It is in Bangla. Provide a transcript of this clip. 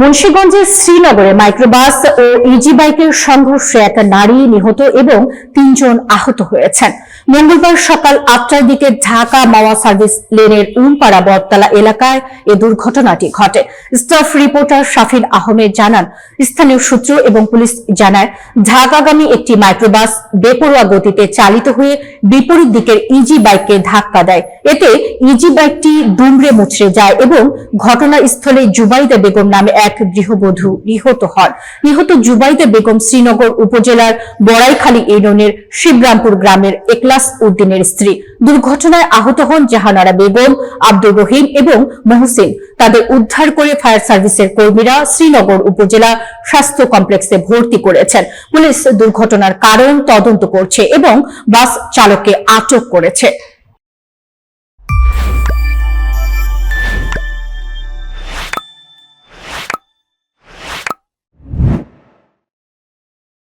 মুন্সিগঞ্জের শ্রীনগরে মাইক্রোবাস ও ইজি বাইকের সংঘর্ষে এক নারী নিহত এবং তিনজন আহত হয়েছেন। মঙ্গলবার সকাল আটটার দিকে ঢাকা মাওয়া সার্ভিস লেনের উমপাড়া বটতলা এলাকায় এ দুর্ঘটনাটি ঘটে। স্টাফ রিপোর্টার শাফিন আহমেদ জানান, স্থানীয় সূত্র এবং পুলিশ জানায়, ঢাকাগামী একটি মাইক্রোবাস বেপরোয়া গতিতে চালিত হয়ে বিপরীত দিকের ইজি বাইককে ধাক্কা দেয়। এতে ইজি বাইকটি দুমড়ে মুচড়ে যায় এবং ঘটনাস্থলে জুবাইদা বেগম নামে এক গৃহবধূ নিহত হন। নিহত জুবাইদা বেগম শ্রীনগর উপজেলার বড়াইখালী ইউনিয়নের শিবরামপুর গ্রামের একলাস উদ্দিনের স্ত্রী। দুর্ঘটনায় আহত হন জাহানারা বেগম, আব্দুর রহিম এবং মহসিন। তাদের উদ্ধার করে ফায়ার সার্ভিসের কর্মীরা শ্রীনগর উপজেলা স্বাস্থ্য কমপ্লেক্সে ভর্তি করেছেন। পুলিশ দুর্ঘটনার কারণ তদন্ত করছে এবং বাস চালককে আটক করেছে।